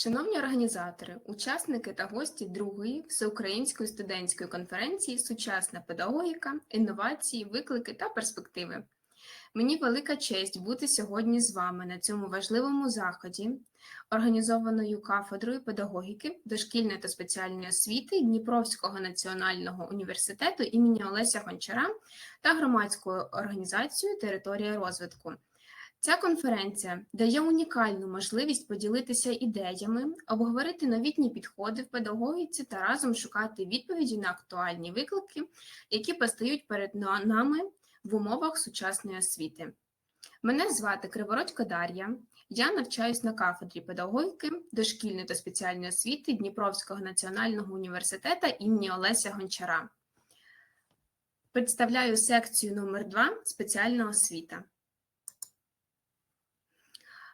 Шановні організатори, учасники та гості другої всеукраїнської студентської конференції Сучасна педагогіка, інновації, виклики та перспективи. Мені велика честь бути сьогодні з вами на цьому важливому заході, організованою кафедрою педагогіки, дошкільної та спеціальної освіти Дніпровського національного університету імені Олеся Гончара та громадською організацією Територія розвитку. Ця конференція дає унікальну можливість поділитися ідеями, обговорити новітні підходи в педагогіці та разом шукати відповіді на актуальні виклики, які постають перед нами в умовах сучасної освіти. Мене звати Кривородько Дар'я. Я навчаюсь на кафедрі педагогіки дошкільної та спеціальної освіти Дніпровського національного університету імені Олеся Гончара. Представляю секцію номер 2 спеціальна освіта.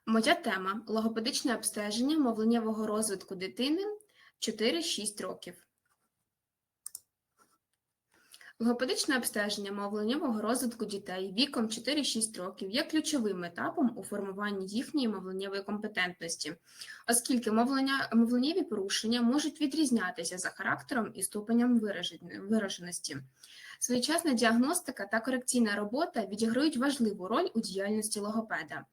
Моя тема логопедичне обстеження мовленнєвого розвитку дитини 4-6 років. Логопедичне обстеження мовленнєвого розвитку дітей віком 4-6 років є ключовим етапом у формуванні їхньої мовленнєвої компетентності, оскільки мовлення, мовленнєві порушення можуть відрізнятися за характером і ступенем вираженості. Своєчасна діагностика та корекційна робота відіграють важливу роль у діяльності логопеда.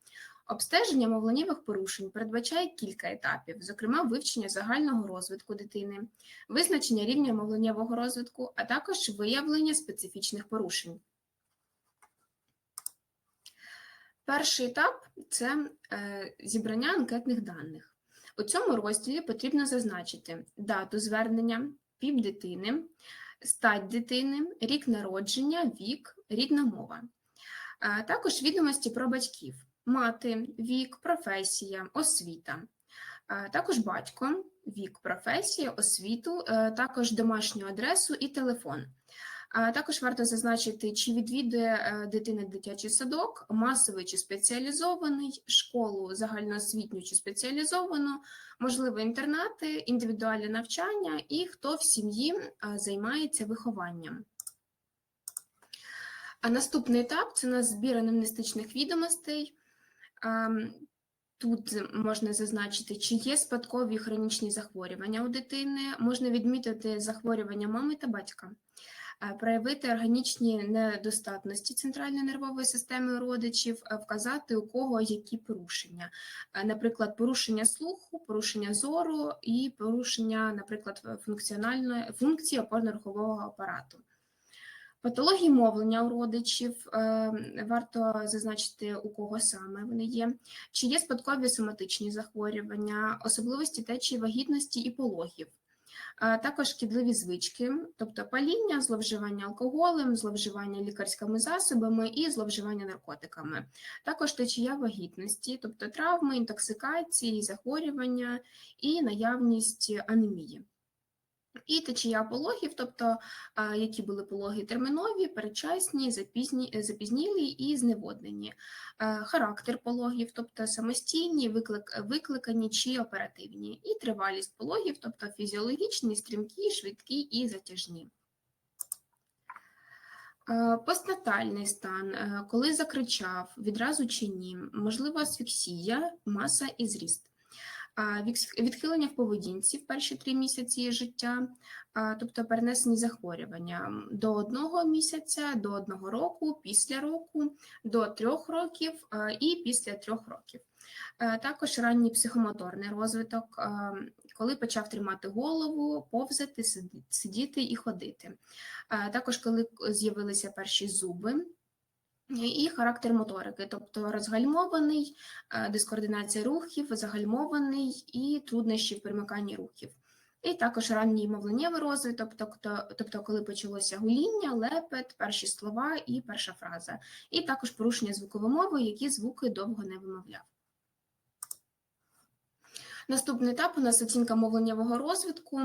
Обстеження мовленнєвих порушень передбачає кілька етапів, зокрема вивчення загального розвитку дитини, визначення рівня мовленнєвого розвитку, а також виявлення специфічних порушень. Перший етап це е, зібрання анкетних даних. У цьому розділі потрібно зазначити дату звернення, піп дитини, стать дитини, рік народження, вік, рідна мова, а також відомості про батьків мати, вік, професія, освіта. Також батько, вік, професія, освіту, е, також домашню адресу і телефон. Також варто зазначити, чи відвідує е, дитина дитячий садок, масовий чи спеціалізований, школу загальноосвітню чи спеціалізовану, можливо, інтернати, індивідуальне навчання і хто в сім'ї е, займається вихованням. А наступний етап це у нас збір анамнестичних відомостей. Тут можна зазначити, чи є спадкові хронічні захворювання у дитини, можна відмітити захворювання мами та батька, проявити органічні недостатності центральної нервової системи родичів, вказати у кого які порушення, наприклад, порушення слуху, порушення зору і порушення, наприклад, функціональної функції опорно-рухового апарату. Патології мовлення у родичів е, варто зазначити, у кого саме вони є, чи є спадкові соматичні захворювання, особливості течії вагітності і пологів, також шкідливі звички, тобто паління, зловживання алкоголем, зловживання лікарськими засобами і зловживання наркотиками, також течія вагітності, тобто травми, інтоксикації, захворювання і наявність анемії. І течія пологів, тобто які були пологи термінові, передчасні, запізні, запізнілі і зневоднені, характер пологів, тобто самостійні, виклик, викликані чи оперативні, і тривалість пологів, тобто фізіологічні, стрімкі, швидкі і затяжні. Постнатальний стан, коли закричав, відразу чи ні, можлива асфіксія, маса і зріст відхилення в поведінці в перші три місяці життя, тобто перенесені захворювання до одного місяця, до одного року, після року, до трьох років і після трьох років. Також ранній психомоторний розвиток, коли почав тримати голову, повзати, сидіти і ходити. Також коли з'явилися перші зуби і характер моторики, тобто розгальмований, е, дискоординація рухів, загальмований і труднощі в примиканні рухів. І також ранній мовленнєвий розвиток, тобто, тобто, коли почалося гуління, лепет, перші слова і перша фраза, і також порушення звукової мови, які звуки довго не вимовляв. Наступний етап у нас оцінка мовленнєвого розвитку.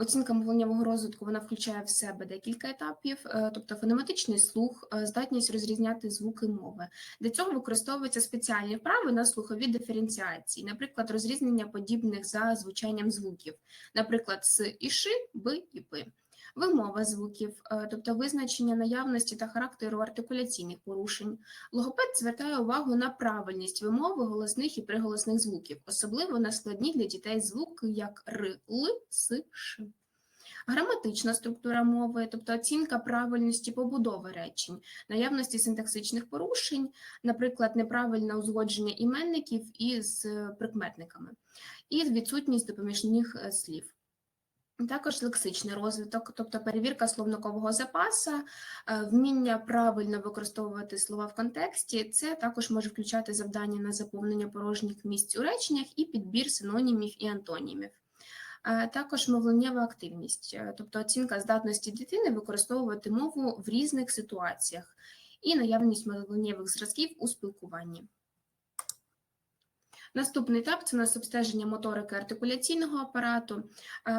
Оцінка мовленнєвого розвитку вона включає в себе декілька етапів, е, тобто фонематичний слух, е, здатність розрізняти звуки мови. Для цього використовуються спеціальні вправи на слухові диференціації, наприклад, розрізнення подібних за звучанням звуків, наприклад, с і ши, би і пи. Вимова звуків, е, тобто визначення наявності та характеру артикуляційних порушень. Логопед звертає увагу на правильність вимови голосних і приголосних звуків, особливо на складні для дітей звуки, як р, л, с, ш. Граматична структура мови, тобто оцінка правильності побудови речень, наявності синтаксичних порушень, наприклад, неправильне узгодження іменників із е, прикметниками, і відсутність допоміжних е, слів. Також лексичний розвиток, тобто перевірка словникового запаса, е, вміння правильно використовувати слова в контексті, це також може включати завдання на заповнення порожніх місць у реченнях і підбір синонімів і антонімів. Е, Також мовленнєва активність, е, тобто оцінка здатності дитини використовувати мову в різних ситуаціях і наявність мовленнєвих зразків у спілкуванні. Наступний етап це у нас обстеження моторики артикуляційного апарату.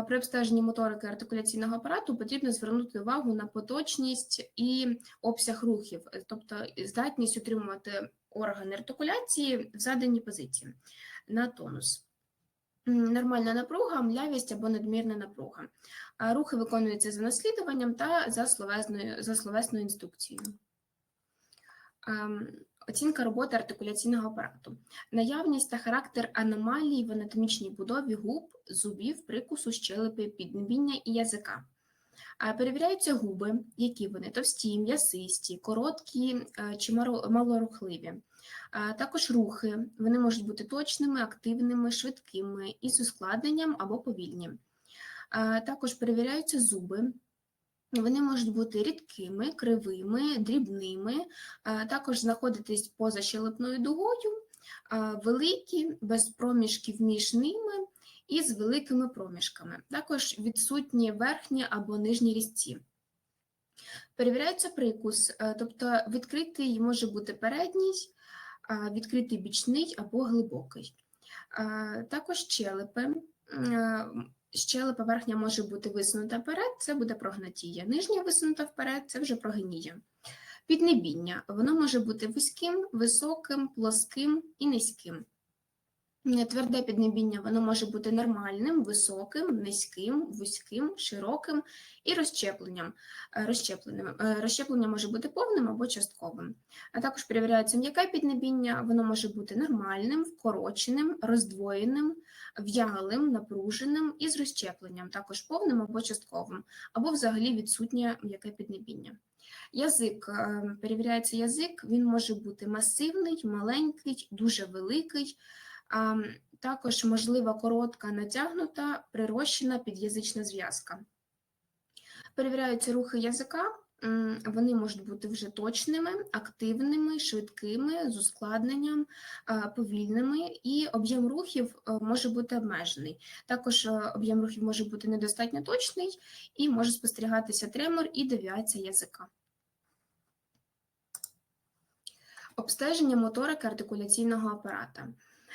При обстеженні моторики артикуляційного апарату потрібно звернути увагу на поточність і обсяг рухів, тобто здатність утримувати органи артикуляції в заданій позиції на тонус. Нормальна напруга, млявість або надмірна напруга. Рухи виконуються за наслідуванням та за словесною, за словесною інструкцією. Оцінка роботи артикуляційного апарату. Наявність та характер аномалій в анатомічній будові губ, зубів, прикусу, щелепи, піднебіння і язика. Перевіряються губи, які вони товсті, м'ясисті, короткі е, чи малорухливі. Також рухи, вони можуть бути точними, активними, швидкими, із ускладненням або повільні. Також перевіряються зуби, вони можуть бути рідкими, кривими, дрібними, також знаходитись поза щелепною дугою, великі, без проміжків між ними і з великими проміжками. Також відсутні верхні або нижні різці. Перевіряється прикус, е, тобто відкритий може бути передній, відкритий бічний або глибокий. Також щелепи. Щелепа верхня може бути висунута вперед, це буде прогнатія. Нижня висунута вперед, це вже прогнія. Піднебіння. Воно може бути вузьким, високим, плоским і низьким. Е, Тверде піднебіння воно може бути нормальним, високим, низьким, вузьким, широким і розщепленням. е, розщепленим. Е, Розщеплення може бути повним або частковим. А також перевіряється м'яке піднебіння, воно може бути нормальним, вкороченим, роздвоєним, в'ялим, напруженим і з розщепленням, також повним або частковим, або взагалі відсутнє м'яке піднебіння. Язик перевіряється язик, він може бути масивний, маленький, дуже великий. Також можлива коротка натягнута, прирощена під'язична зв'язка. Перевіряються рухи язика, вони можуть бути вже точними, активними, швидкими, з ускладненням, повільними, і об'єм рухів е, може бути обмежений. Також е, об'єм рухів може бути недостатньо точний і може спостерігатися тремор і девіація язика. Обстеження моторики артикуляційного апарата.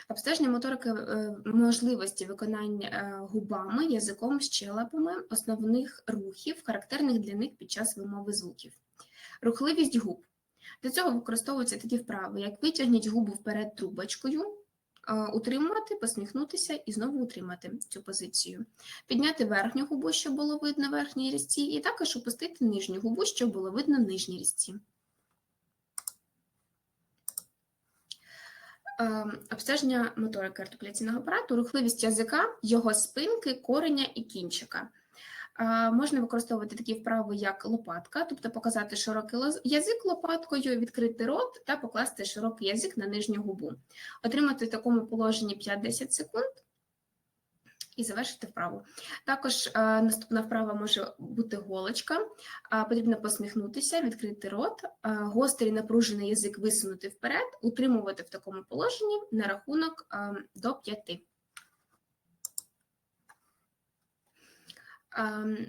Обстеження моторики е, можливості виконання е, губами, язиком, щелепами основних рухів, характерних для них під час вимови звуків. Рухливість губ. Для цього використовуються такі вправи, як витягніть губу вперед трубочкою, е, утримувати, посміхнутися і знову утримати цю позицію. Підняти верхню губу, щоб було видно верхній різці, і також опустити нижню губу, щоб було видно нижній різці. Обстеження моторики артикуляційного апарату, рухливість язика, його спинки, кореня і кінчика. Е, Можна використовувати такі вправи, як лопатка, тобто показати широкий язик лопаткою, відкрити рот та покласти широкий язик на нижню губу. Отримати в такому положенні 5-10 секунд і завершити вправу. Також е, наступна вправа може бути голочка. Е, Потрібно посміхнутися, відкрити рот, е, гострий напружений язик висунути вперед, утримувати в такому положенні на рахунок е, до 5.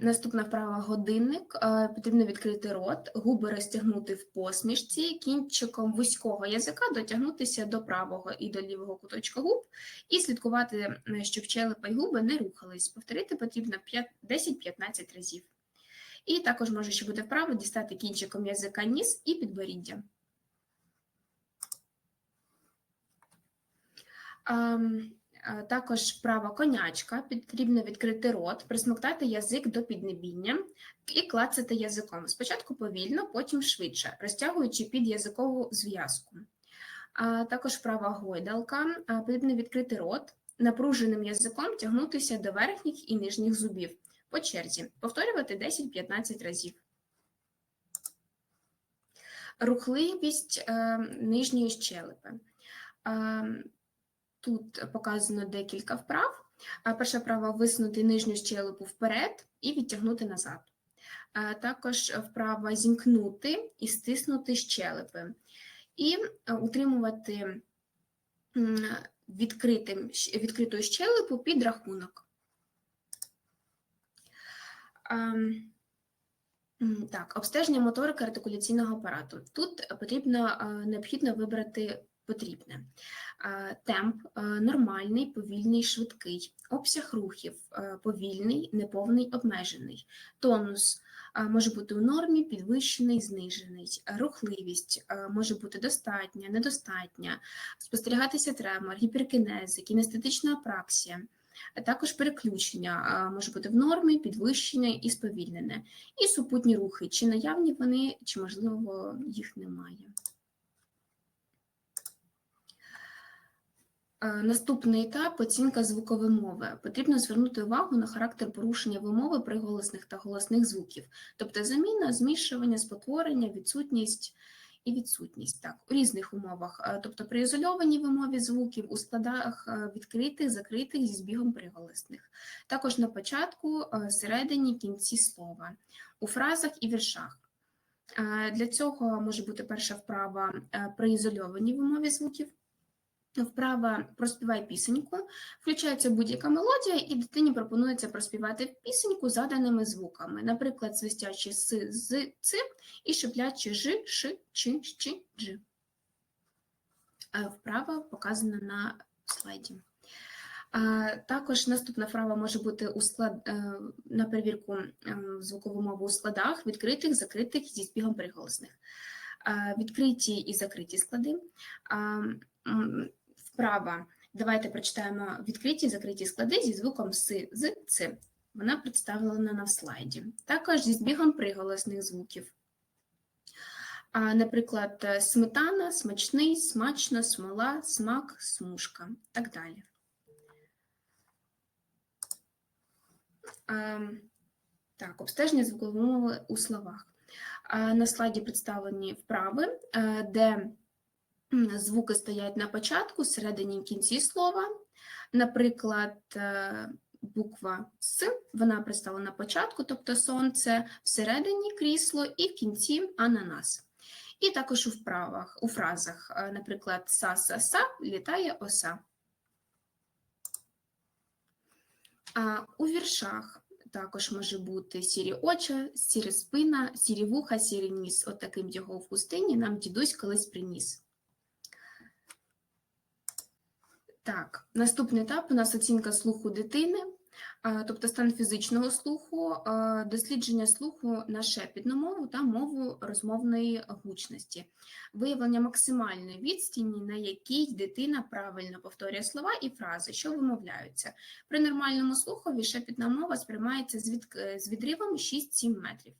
Наступна вправа годинник. Е, Потрібно відкрити рот, губи розтягнути в посмішці, кінчиком вузького язика дотягнутися до правого і до лівого куточка губ і слідкувати, е, щоб щелепа й губи не рухались. Повторити потрібно 10-15 разів. І також може ще бути вправо дістати кінчиком язика ніс і підборіддя. Ем, Е, Також вправа конячка, потрібно відкрити рот, присмоктати язик до піднебіння і клацати язиком. Спочатку повільно, потім швидше, розтягуючи під язикову зв'язку. Також вправа гойдалка, потрібно відкрити рот, напруженим язиком тягнутися до верхніх і нижніх зубів по черзі, повторювати 10-15 разів. Рухливість е, нижньої щелепи. Тут показано декілька вправ. Перша вправа висунути нижню щелепу вперед і відтягнути назад. Також вправа зімкнути і стиснути щелепи. І е, утримувати відкритим, відкриту щелепу під рахунок. Ем, Так, обстеження моторики артикуляційного апарату. Тут потрібно е, необхідно вибрати потрібне. Е, Темп е, нормальний, повільний, швидкий, обсяг рухів е, повільний, неповний, обмежений, тонус може бути у нормі, підвищений, знижений, рухливість може бути достатня, недостатня, спостерігатися тремор, гіперкінези, кінестетична апраксія. Також переключення може бути в нормі, підвищене і сповільнене, і супутні рухи, чи наявні вони, чи можливо їх немає. Наступний етап оцінка звукової мови. Потрібно звернути увагу на характер порушення вимови приголосних та голосних звуків, тобто заміна, змішування, спотворення, відсутність і відсутність. Так, у різних умовах, Е, тобто при ізольованій вимові звуків у складах е, відкритих, закритих зі збігом приголосних, також на початку, е, середині, кінці слова, у фразах і віршах. Е, Для цього може бути перша вправа е, при ізольованій вимові звуків. Вправа проспівай пісеньку, включається будь-яка мелодія, і дитині пропонується проспівати пісеньку заданими звуками, наприклад, свистячі с, з, ц і шиплячі ж, ш, ч, щ, дж. Е, Вправа показана на слайді. Е, Також наступна вправа може бути у склад, е, на перевірку звукову мову у складах, відкритих, закритих зі збігом приголосних. Відкриті і закриті склади. Вправа. Давайте прочитаємо відкриті і закриті склади зі звуком С, з, Ц. Вона представлена на слайді. Також зі збігом приголосних звуків. А, Наприклад, е, сметана, смачний, смачно, смола, смак, смужка. Так далі. А, Так, обстеження звукової мови у словах. А, На слайді представлені вправи, е, де звуки стоять на початку, середині і кінці слова. Наприклад, е, буква С, вона представлена на початку, тобто сонце, всередині крісло і в кінці ананас. І також у вправах, у фразах, е, наприклад, са-са-са літає оса. А у віршах також може бути сірі очі, сірі спина, сірі вуха, сірий ніс. От таким його в пустині нам дідусь колись приніс. Так, наступний етап у нас оцінка слуху дитини, тобто стан фізичного слуху, дослідження слуху на шепітну мову та мову розмовної гучності, виявлення максимальної відстані, на якій дитина правильно повторює слова і фрази, що вимовляються. При нормальному слухові шепітна мова сприймається з, відривом 6-7 метрів.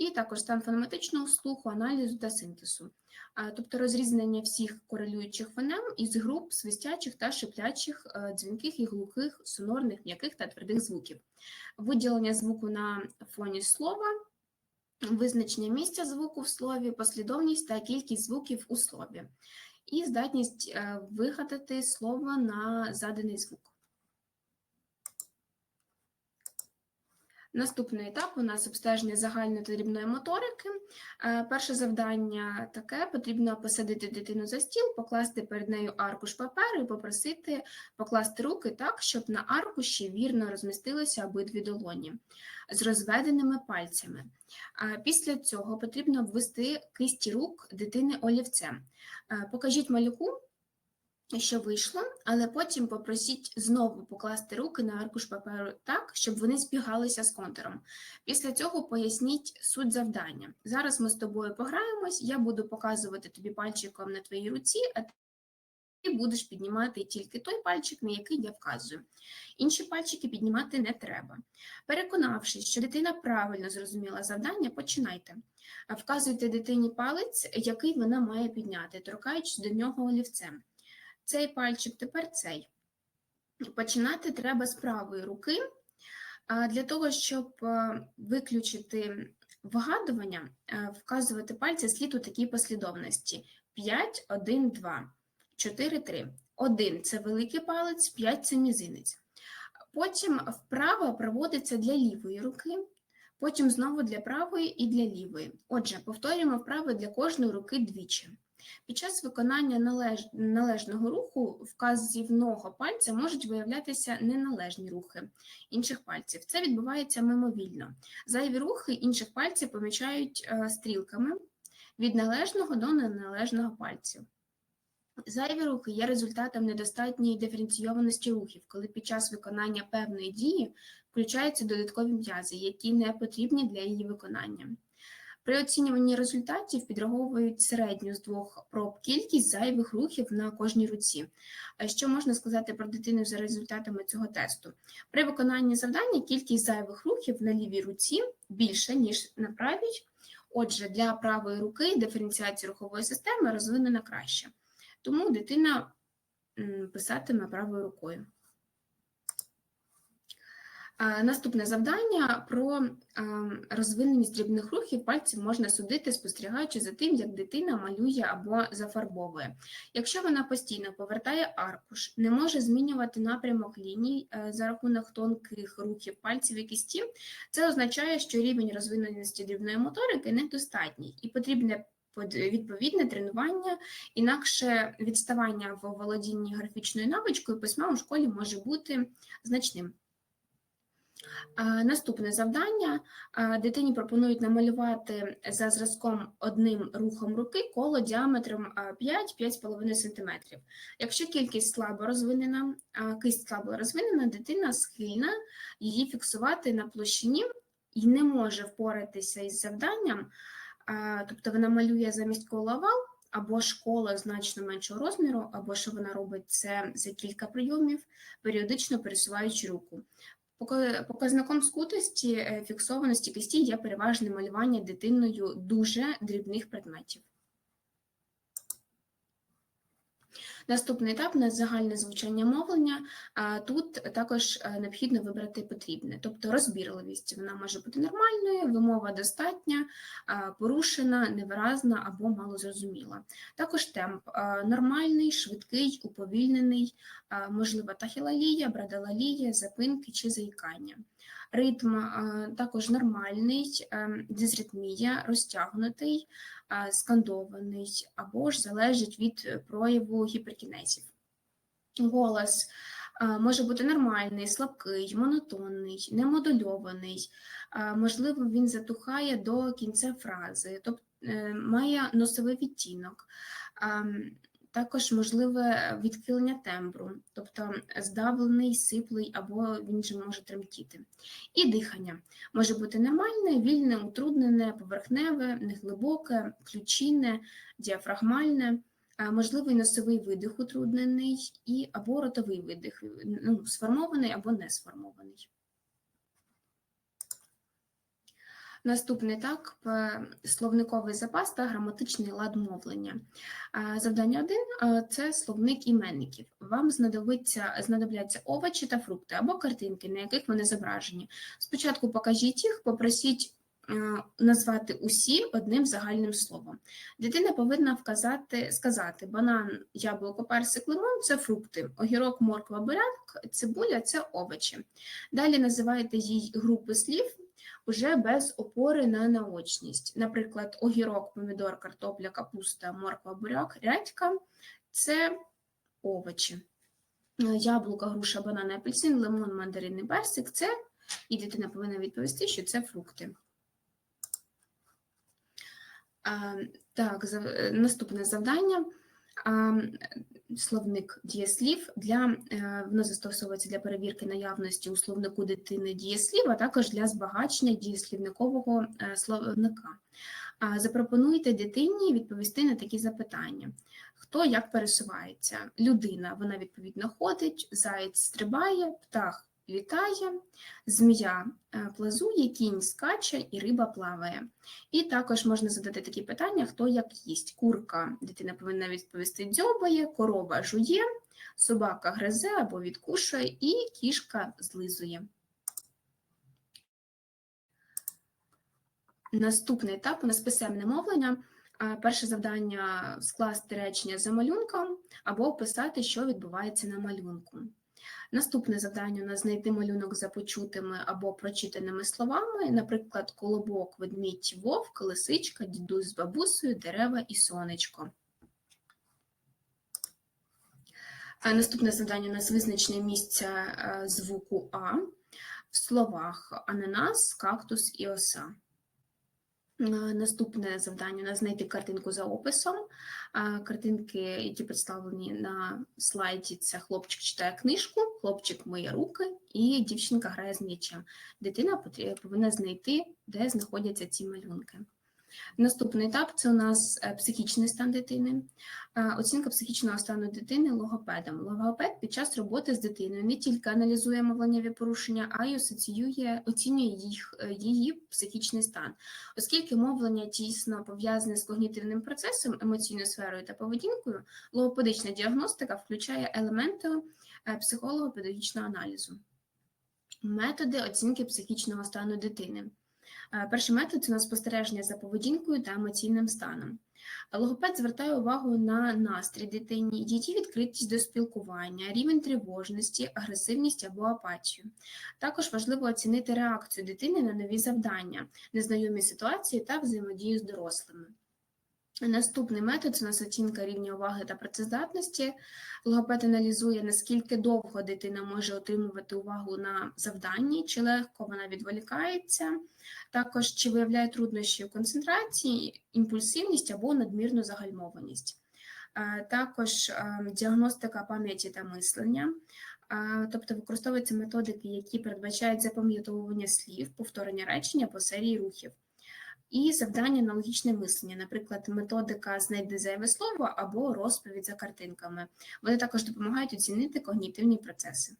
І також стан фонематичного слуху, аналізу та синтезу, тобто розрізнення всіх корелюючих фонем із груп свистячих та шиплячих, е, дзвінких і глухих, сонорних, м'яких та твердих звуків, виділення звуку на фоні слова, визначення місця звуку в слові, послідовність та кількість звуків у слові, і здатність е, вигадати слово на заданий звук. Наступний етап у нас обстеження загальної дрібної моторики. Е, Перше завдання таке: потрібно посадити дитину за стіл, покласти перед нею аркуш паперу і попросити покласти руки так, щоб на аркуші вірно розмістилися обидві долоні з розведеними пальцями. Е, Після цього потрібно обвести кисті рук дитини олівцем. Е, Покажіть малюку, що вийшло, але потім попросіть знову покласти руки на аркуш паперу так, щоб вони збігалися з контуром. Після цього поясніть суть завдання. Зараз ми з тобою пограємось, я буду показувати тобі пальчиком на твоїй руці, а ти будеш піднімати тільки той пальчик, на який я вказую. Інші пальчики піднімати не треба. Переконавшись, що дитина правильно зрозуміла завдання, починайте. Вказуйте дитині палець, який вона має підняти, торкаючись до нього олівцем. Цей пальчик, тепер цей. Починати треба з правої руки. Для того, щоб е, виключити вгадування, е, вказувати пальці слід у такій послідовності: 5, 1, 2, 4, 3. 1 – це великий палець, 5 – це мізинець. Потім вправо проводиться для лівої руки, потім знову для правої і для лівої. Отже, повторюємо вправи для кожної руки двічі. Під час виконання належ... належного руху вказівного пальця можуть виявлятися неналежні рухи інших пальців. Це відбувається мимовільно. Зайві рухи інших пальців помічають е, стрілками від належного до неналежного пальців. Зайві рухи є результатом недостатньої диференційованості рухів, коли під час виконання певної дії включаються додаткові м'язи, які не потрібні для її виконання. При оцінюванні результатів підраховують середню з двох проб кількість зайвих рухів на кожній руці. Що можна сказати про дитину за результатами цього тесту? При виконанні завдання кількість зайвих рухів на лівій руці більша, ніж на правій. Отже, для правої руки диференціація рухової системи розвинена краще. Тому дитина писатиме правою рукою. Наступне завдання про розвиненість дрібних рухів пальців можна судити, спостерігаючи за тим, як дитина малює або зафарбовує. Якщо вона постійно повертає аркуш, не може змінювати напрямок ліній е, за рахунок тонких рухів пальців і кісті, це означає, що рівень розвиненості дрібної моторики недостатній і потрібне відповідне тренування, інакше відставання в володінні графічною навичкою письма у школі може бути значним. Наступне завдання. Дитині пропонують намалювати за зразком одним рухом руки коло діаметром 5-5,5 см. Якщо кількість слабо розвинена, кисть слабо розвинена, дитина схильна її фіксувати на площині і не може впоратися із завданням, тобто вона малює замість кола овал, або ж коло значно меншого розміру, або що вона робить це за кілька прийомів, періодично пересуваючи руку. Пока- Показником скутості е, фіксованості кисті є переважне малювання дитиною дуже дрібних предметів. Наступний етап на загальне звучання мовлення. Тут також е, необхідно вибрати потрібне, тобто розбірливість. Вона може бути нормальною, вимова достатня, порушена, невиразна або малозрозуміла. Також темп нормальний, швидкий, уповільнений, а, можлива тахілалія, брадалалія, запинки чи заїкання. Ритм також нормальний, ем, дизритмія, розтягнутий, скандований або ж залежить від е, прояву гіперкінезів. Голос може бути нормальний, слабкий, монотонний, немодульований, можливо, він затухає до кінця фрази, тобто має носовий відтінок. Також можливе відхилення тембру, тобто здавлений, сиплий або він же може тремтіти. І дихання може бути нормальне, вільне, утруднене, поверхневе, неглибоке, ключинне, діафрагмальне, можливий носовий видих утруднений і або ротовий видих, ну, сформований або не сформований. Наступний так словниковий запас та граматичний лад мовлення. Завдання 1 – це словник іменників. Вам знадобиться, знадобляться овочі та фрукти або картинки, на яких вони зображені. Спочатку покажіть їх, попросіть назвати усі одним загальним словом. Дитина повинна вказати, сказати банан, яблуко, персик, лимон – це фрукти, огірок, морква, буряк, цибуля – це овочі. Далі називаєте їй групи слів, уже без опори на наочність. Наприклад, огірок, помідор, картопля, капуста, морква, буряк, рядька це овочі. Яблука, груша, банан, апельсин, лимон, мандарин і персик це, і дитина повинна відповісти, що це фрукти. А, Так, зав- наступне завдання. Словник дієслів для е, воно застосовується для перевірки наявності у словнику дитини дієслів, а також для збагачення дієслівникового е, словника. Запропонуйте дитині відповісти на такі запитання: хто як пересувається? Людина, вона відповідно ходить, заєць стрибає, птах літає, змія е, плазує, кінь скаче і риба плаває. І також можна задати такі питання: хто як їсть? Курка, дитина повинна відповісти дзьобає, корова жує, собака гризе або відкушує, і кішка злизує. Наступний етап у нас писемне мовлення. Перше завдання скласти речення за малюнком або описати, що відбувається на малюнку. Наступне завдання у нас знайти малюнок за почутими або прочитаними словами, наприклад, колобок, ведмідь, вовк, лисичка, дідусь з бабусею, дерева і сонечко. Наступне завдання у нас визначення місця е, звуку А в словах ананас, кактус і оса. Наступне завдання у нас знайти картинку за описом. Картинки, які представлені на слайді, це хлопчик читає книжку, хлопчик миє руки і дівчинка грає з м'ячем. Дитина повинна знайти, де знаходяться ці малюнки. Наступний етап це у нас е, психічний стан дитини. Оцінка психічного стану дитини логопедом. Логопед під час роботи з дитиною не тільки аналізує мовленнєві порушення, а й асоціює, оцінює їх, е, її психічний стан. Оскільки мовлення тісно пов'язане з когнітивним процесом, емоційною сферою та поведінкою, логопедична діагностика включає елементи е, психолого-педагогічного аналізу. Методи оцінки психічного стану дитини. Е, Перший метод це у нас спостереження за поведінкою та емоційним станом. Логопед звертає увагу на настрій дитині, її відкритість до спілкування, рівень тривожності, агресивність або апатію. Також важливо оцінити реакцію дитини на нові завдання, незнайомі ситуації та взаємодію з дорослими. Наступний метод це у нас оцінка рівня уваги та працездатності. Логопед аналізує, наскільки довго дитина може отримувати увагу на завданні, чи легко вона відволікається, також чи виявляє труднощі у концентрації, імпульсивність або надмірну загальмованість. Е, Також е, діагностика пам'яті та мислення, Е, тобто використовуються методики, які передбачають запам'ятовування слів, повторення речення по серії рухів. І завдання на логічне мислення, наприклад, методика знайди зайве слово або розповідь за картинками. Вони також допомагають оцінити когнітивні процеси.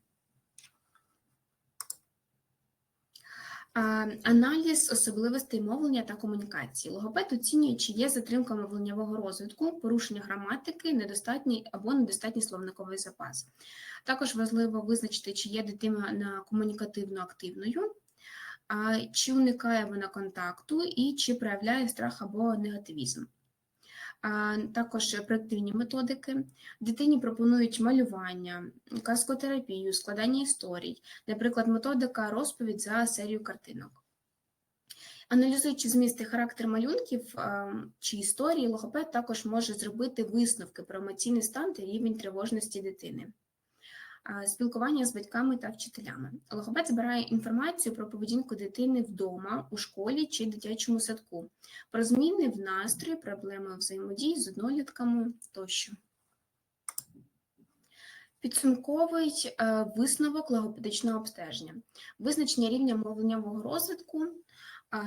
Аналіз особливостей мовлення та комунікації. Логопед оцінює, чи є затримка мовленнєвого розвитку, порушення граматики, недостатній або недостатній словниковий запас. Також важливо визначити, чи є дитина комунікативно активною, чи уникає вона контакту і чи проявляє страх або негативізм. Також проективні методики. Дитині пропонують малювання, казкотерапію, складання історій, наприклад, методика розповідь за серію картинок. Аналізуючи зміст і характер малюнків чи історії, логопед також може зробити висновки про емоційний стан та рівень тривожності дитини. Спілкування з батьками та вчителями. Логопед збирає інформацію про поведінку дитини вдома, у школі чи дитячому садку, про зміни в настрої, проблеми взаємодії з однолітками тощо. Підсумковий е, висновок логопедичного обстеження, визначення рівня мовленнєвого розвитку,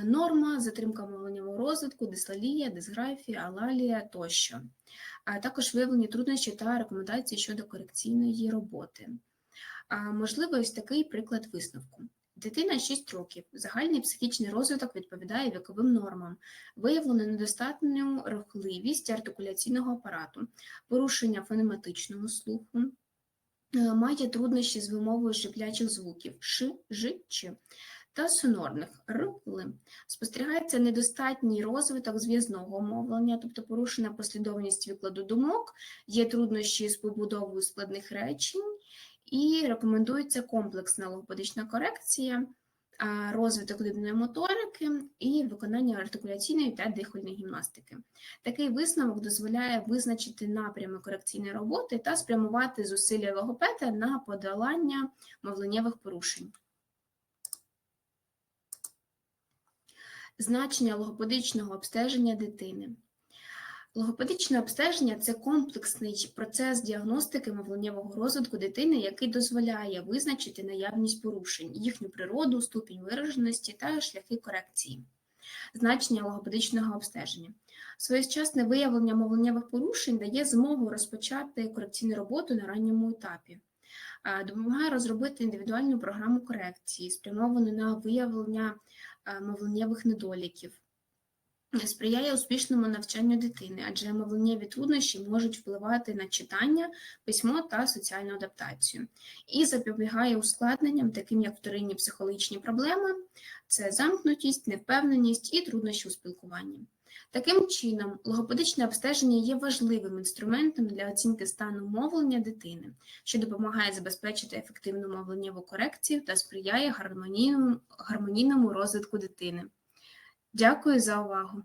норма, затримка мовленнєвого розвитку, дислалія, дисграфія, алалія тощо, а також виявлені труднощі та рекомендації щодо корекційної роботи. Можливо, ось такий приклад висновку. Дитина 6 років, загальний психічний розвиток відповідає віковим нормам, виявлено недостатню рухливість артикуляційного апарату, порушення фонематичного слуху, е, має труднощі з вимовою шиплячих звуків ш, ж, ч та сонорних р, л. Спостерігається недостатній розвиток зв'язного мовлення, тобто порушена послідовність викладу думок, є труднощі з побудовою складних речень, і рекомендується комплексна логопедична корекція, розвиток дитини моторики і виконання артикуляційної та дихальної гімнастики. Такий висновок дозволяє визначити напрями корекційної роботи та спрямувати зусилля логопеда на подолання мовленнєвих порушень. Значення логопедичного обстеження дитини. Логопедичне обстеження це комплексний процес діагностики мовленнєвого розвитку дитини, який дозволяє визначити наявність порушень, їхню природу, ступінь вираженості та шляхи корекції. Значення логопедичного обстеження. Своєчасне виявлення мовленнєвих порушень дає змогу розпочати корекційну роботу на ранньому етапі. Е, Допомагає розробити індивідуальну програму корекції, спрямовану на виявлення мовленнєвих недоліків. Сприяє успішному навчанню дитини, адже мовленнєві труднощі можуть впливати на читання, письмо та соціальну адаптацію, і запобігає ускладненням, таким як вторинні психологічні проблеми, це замкнутість, невпевненість і труднощі у спілкуванні. Таким чином, логопедичне обстеження є важливим інструментом для оцінки стану мовлення дитини, що допомагає забезпечити ефективну мовленнєву корекцію та сприяє гармонійному, гармонійному розвитку дитини. Дякую за увагу!